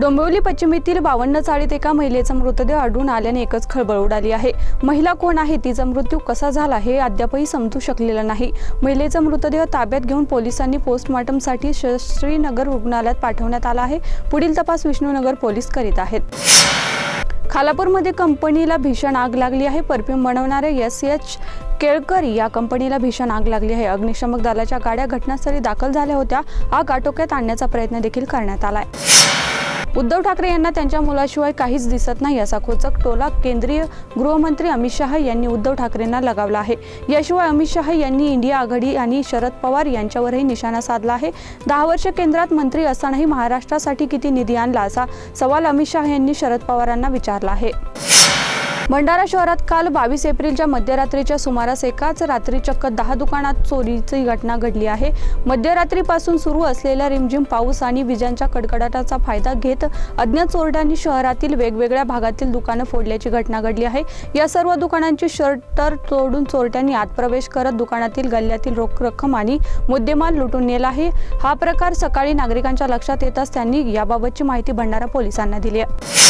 डोंबिवली पश्चिमेतील बावन्न चाळीत एका महिलेचा मृतदेह आढळून आल्याने एकच खळबळ उडाली आहे. महिला कोण आहे? तिचा मृत्यू कसा झाला हे अद्यापही समजू शकलेलं नाही. महिलेचा मृतदेह ताब्यात घेऊन पोलिसांनी पोस्टमॉर्टमसाठी श्रीनगर रुग्णालयात पाठवण्यात आला आहे. पुढील तपास विष्णुनगर पोलीस करीत आहेत. खालापूरमध्ये कंपनीला भीषण आग लागली आहे. परफ्यूम बनवणारे एस. एच. केळकर या कंपनीला भीषण आग लागली आहे. अग्निशमक दलाच्या गाड्या घटनास्थळी दाखल झाल्या होत्या. आग आटोक्यात आणण्याचा प्रयत्न देखील करण्यात आला आहे उद्धव ठाकरे यांना त्यांच्या मुलाशिवाय काहीच दिसत नाही असा खोचक टोला केंद्रीय गृहमंत्री अमित शहा यांनी उद्धव ठाकरेंना लगावला आहे. याशिवाय अमित शहा यांनी इंडिया आघाडी आणि शरद पवार यांच्यावरही निशाणा साधला आहे. दहा वर्ष केंद्रात मंत्री असतानाही महाराष्ट्रासाठी किती निधी आणला असा सवाल अमित शहा यांनी शरद पवारांना विचारला आहे. भंडारा शहरात काल बावीस एप्रिलच्या मध्यरात्रीच्या सुमारास एकाच रात्री चक्क दहा दुकानात चोरीची घटना घडली आहे. मध्यरात्रीपासून सुरू असलेला रिमझिम पाऊस आणि विजांच्या कडकडाटाचा फायदा घेत अज्ञात चोरट्यांनी शहरातील वेगवेगळ्या भागातील दुकानं फोडल्याची घटना घडली आहे. या सर्व दुकानांची शटर तोडून चोरट्यांनी आत प्रवेश करत दुकानातील गल्ल्यातील रोख रक्कम आणि मुद्देमाल लुटून नेला आहे. हा प्रकार सकाळी नागरिकांच्या लक्षात येताच त्यांनी याबाबतची माहिती भंडारा पोलिसांना दिली आहे.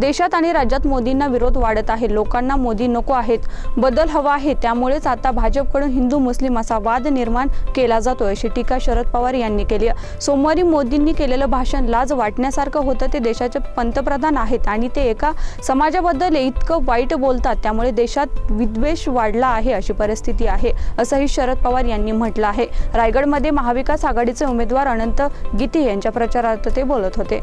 देशात आणि राज्यात मोदींना विरोध वाढत आहे. लोकांना मोदी नको आहेत. बदल हवा आहे. त्यामुळेच आता भाजपकडून हिंदू मुस्लिम असा वाद निर्माण केला जातोय अशी टीका शरद पवार यांनी केली आहे. सोमवारी मोदींनी केलेलं भाषण लाज वाटण्यासारखं होतं. ते देशाचे पंतप्रधान आहेत आणि ते एका समाजाबद्दल इतकं वाईट बोलतात. त्यामुळे देशात विद्वेष वाढला आहे अशी परिस्थिती आहे असंही शरद पवार यांनी म्हटलं आहे. रायगडमध्ये महाविकास आघाडीचे उमेदवार अनंत गीते यांच्या प्रचारार्थ ते बोलत होते.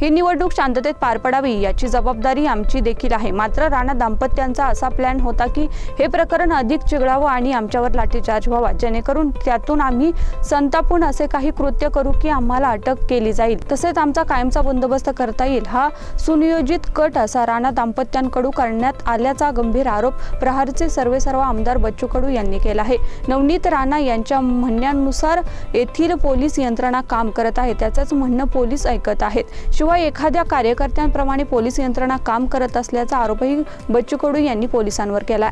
ही निवडणूक शांततेत पार पडावी याची जबाबदारी आमची देखील आहे. मात्र राणा दाम्पत्यांचा असा प्लॅन होता की हे प्रकरण अधिक चिघळावं आणि आमच्यावर लाठीचार्ज व्हावा. जेणेकरून त्यातून आम्ही संतापून असे काही कृत्य करू की आम्हाला अटक केली जाईल. तसेच आमचा कायमचा बंदोबस्त करता येईल. हा सुनियोजित कट असा राणा दाम्पत्यांकडून करण्यात आल्याचा गंभीर आरोप प्रहारचे सर्वेसर्व आमदार बच्चू कडू यांनी केला आहे. नवनीत राणा यांच्या म्हणण्यानुसार येथील पोलीस यंत्रणा काम करत आहे. त्याचंच म्हणणं पोलीस ऐकत आहेत. शिवाय एखाद्या कार्यकर्त्यांप्रमाणे पोलीस यंत्रणा काम करत असल्याचा आरोपही बच्चू कडू यांनी पोलिसांवर केला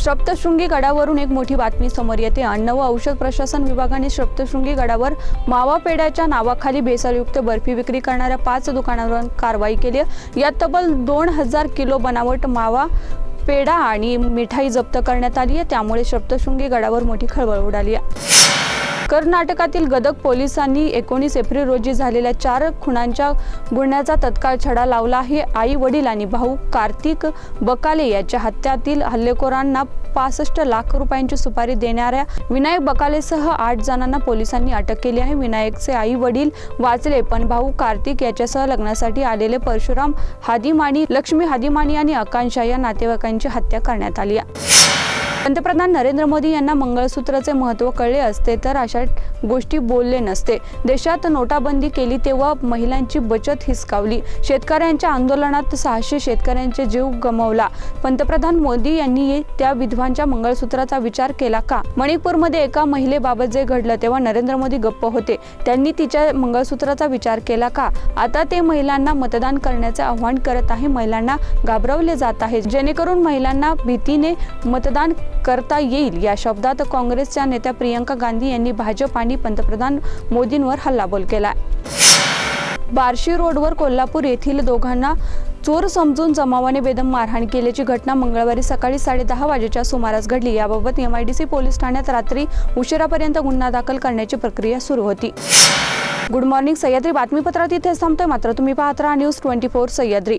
सप्तशृंगी गडावरून एक मोठी बातमी समोर येते. अन्न व औषध प्रशासन विभागाने सप्तशृंगी गडावर मावा पेढ्याच्या नावाखाली भेसळयुक्त बर्फी विक्री करणाऱ्या पाच दुकानांवर कारवाई केली यात तब्बल दोन हजार किलो बनावट मावा पेढा आणि मिठाई जप्त करण्यात आली आहे. त्यामुळे सप्तशृंगी गडावर मोठी खळबळ उडाली आहे. कर्नाटकातील गदक पोलिसांनी एकोणीस एप्रिल रोजी झालेल्या चार खुणांच्या गुन्ह्याचा तत्काळ छडा लावला आहे. आई वडील आणि भाऊ कार्तिक बकाले याच्या हत्यातील हल्लेखोरांना पासष्ट लाख रुपयांची सुपारी देणाऱ्या विनायक बकालेसह आठ जणांना पोलिसांनी अटक केली आहे. विनायकचे आई वडील वाचले पण भाऊ कार्तिक याच्यासह लग्नासाठी आलेले परशुराम हादिमाणी लक्ष्मी हादिमाणी आणि आकांक्षा या नातेवाईकांची हत्या करण्यात आली आहे. पंतप्रधान नरेंद्र मोदी यांना मंगळसूत्राचे महत्त्व कळले असते तर अशा गोष्टी बोलले नसते. देशात नोटाबंदी केली तेव्हा महिलांची बचत हिसकावली. शेतकऱ्यांच्या आंदोलनात सहाशे शेतकऱ्यांचे जीव गमावला. पंतप्रधान मोदी यांनी त्या विधवांच्या मंगळसूत्राचा विचार केला का? मणिपूरमध्ये एका महिलेबाबत जे घडलं तेव्हा नरेंद्र मोदी गप्प होते. त्यांनी तिच्या मंगळसूत्राचा विचार केला का? आता ते महिलांना मतदान करण्याचे आव्हान करत आहे. महिलांना घाबरवले जात आहे. जेणेकरून महिलांना भीतीने मतदान करता येईल या शब्दात काँग्रेसच्या नेत्या प्रियंका गांधी यांनी भाजप आणि पंतप्रधान मोदींवर हल्लाबोल केला बार्शी रोडवर कोल्हापूर येथील दोघांना चोर समजून जमावाने बेदम मारहाण केल्याची घटना मंगळवारी सकाळी साडेदहा वाजेच्या सुमारास घडली. याबाबत M I D C police ठाण्यात रात्री उशिरापर्यंत गुन्हा दाखल करण्याची प्रक्रिया सुरू होती. Good morning Sahyadri. बातमीपत्रात इथेच थांबतोय. मात्र तुम्ही पाहत राहा न्यूज ट्वेंटी फोर सह्याद्री.